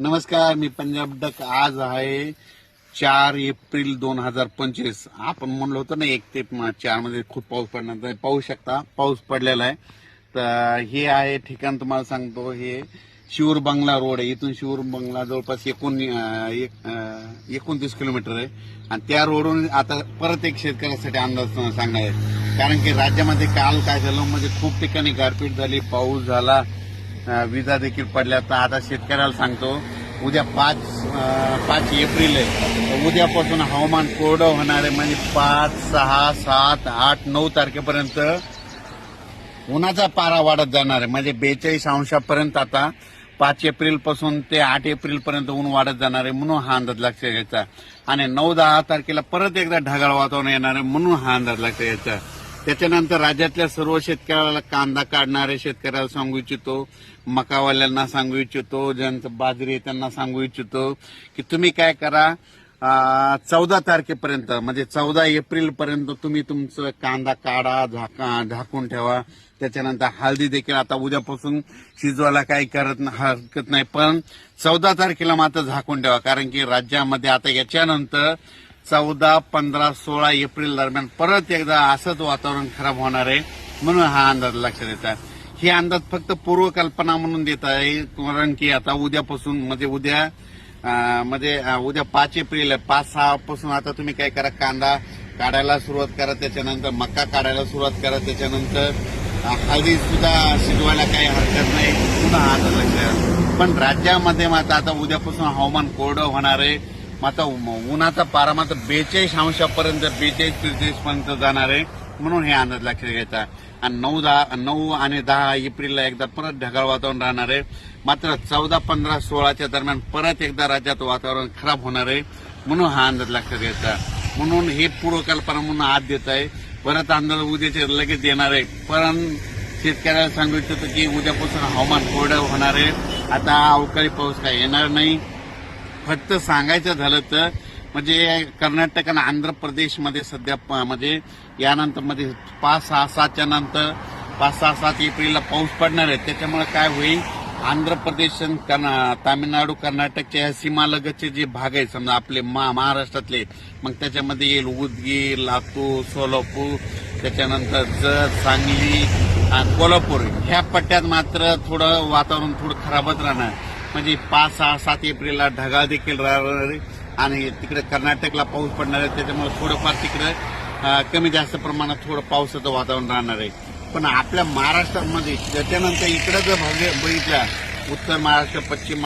नमस्कार मी पंजाब डक. आज आहे चार एप्रिल दोन हजार पंचवीस. आपण म्हणलो होतो ना एक ते चारमध्ये खूप पाऊस पडणार तर पाहू शकता पाऊस पडलेला आहे. तर हे आहे ठिकाण तुम्हाला सांगतो. हे शिवर बंगला रोड आहे. इथून शिवर बंगला जवळपास एकूण एक- एकोणतीस किलोमीटर आहे. आणि त्या रोडवरून आता परत एक शेतकऱ्यासाठी अंदाज सांगणार आहे. कारण की राज्यामध्ये काल काय झालं? म्हणजे खूप ठिकाणी गारपीट झाली पाऊस झाला. विजा देखील पडल्या तर आता शेतकऱ्याला सांगतो उद्या पाच पाच एप्रिल आहे. उद्यापासून हवामान कोरडं होणार आहे. म्हणजे पाच सहा सात आठ नऊ तारखेपर्यंत उन्हाचा पारा वाढत जाणार आहे. म्हणजे बेचाळीस अंशापर्यंत आता पाच एप्रिलपासून ते आठ एप्रिलपर्यंत ऊन वाढत जाणार आहे म्हणून हा अंदाज लक्षात घ्यायचा. आणि नऊ दहा तारखेला परत एकदा ढगाळ वातावरण येणार आहे म्हणून हा अंदाज लक्षात घ्यायचा. त्याच्यानंतर राज्यातल्या सर्व शेतकऱ्याला कांदा काढणाऱ्या शेतकऱ्याला सांगू इच्छितो मकावाल्यांना सांगू इच्छितो ज्यांचं बाजरी आहे त्यांना सांगू इच्छितो की तुम्ही काय करा चौदा तारखेपर्यंत म्हणजे चौदा एप्रिल पर्यंत तुम्ही तुमचं कांदा काढा झाका झाकून ठेवा. त्याच्यानंतर हळदी देखील आता उद्यापासून शिजवायला काही करत हरकत नाही. पण चौदा तारखेला मात्र झाकून ठेवा कारण की राज्यामध्ये आता याच्यानंतर चौदा पंधरा सोळा एप्रिल दरम्यान परत एकदा असंच वातावरण खराब होणार आहे म्हणून हा अंदाज लक्षात येत आहे. हे अंदाज फक्त पूर्वकल्पना म्हणून देत आहे कारण की आता उद्यापासून म्हणजे उद्या म्हणजे उद्या पाच एप्रिल आहे. पाच सहा पासून आता तुम्ही काय करा कांदा काढायला सुरुवात करा त्याच्यानंतर मका काढायला सुरुवात करा त्याच्यानंतर हळदी सुद्धा शिजवायला काही हरकत नाही. पुन्हा हा लक्ष पण राज्यामध्ये मात्र आता उद्यापासून हवामान कोरडं होणार आहे. मात्र उन्हाचा पारा मात्र बेचाळीस अंशापर्यंत बेचाळीस त्रेचाळीस पर्यंत जाणार आहे. म्हणून हे अंदाज लक्षात घ्यायचा. आणि नऊ दहा नऊ आणि दहा एप्रिलला एकदा परत ढगाळ वातावरण राहणार आहे. मात्र चौदा पंधरा सोळाच्या दरम्यान परत एकदा राज्यात वातावरण खराब होणार आहे. म्हणून हा अंदाज लक्षात घ्यायचा. म्हणून हे पूर्वकल्पना म्हणून आत देत आहे. परत अंदाज उद्याचे लगेच येणार आहे. पण शेतकऱ्याला सांगू इच्छितो की उद्यापासून हवामान कोरडं होणार आहे. आता अवकाळी पाऊस काय येणार नाही. फक्त सांगायचं झालं तर म्हणजे कर्नाटक आणि आंध्र प्रदेशमध्ये सध्या प- म्हणजे यानंतर म्हणजे पाच सहा सातच्या नंतर पाच सहा सात एप्रिलला पाऊस पडणार आहे. त्याच्यामुळे काय होईल? आंध्र प्रदेश आणि तामिळनाडू कर्नाटकच्या या सीमालगतचे जे भाग आहेत समजा आपले मा- महाराष्ट्रातले मग त्याच्यामध्ये येईल उदगीर लातूर सोलापूर त्याच्यानंतर जत सांगली आणि कोल्हापूर. ह्या पट्ट्यात मात्र थोडं वातावरण थोडं खराबच राहणार. म्हणजे पाच सहा सात एप्रिलला ढगाळ देखील राहणार आहे आणि तिकडे कर्नाटकला पाऊस पडणार आहे त्याच्यामुळे थोडंफार तिकडं कमी जास्त प्रमाणात थोडं पावसाचं वातावरण राहणार आहे. पण आपल्या महाराष्ट्रामध्ये त्याच्यानंतर इकडं जर भाग बघितला उत्तर महाराष्ट्र पश्चिम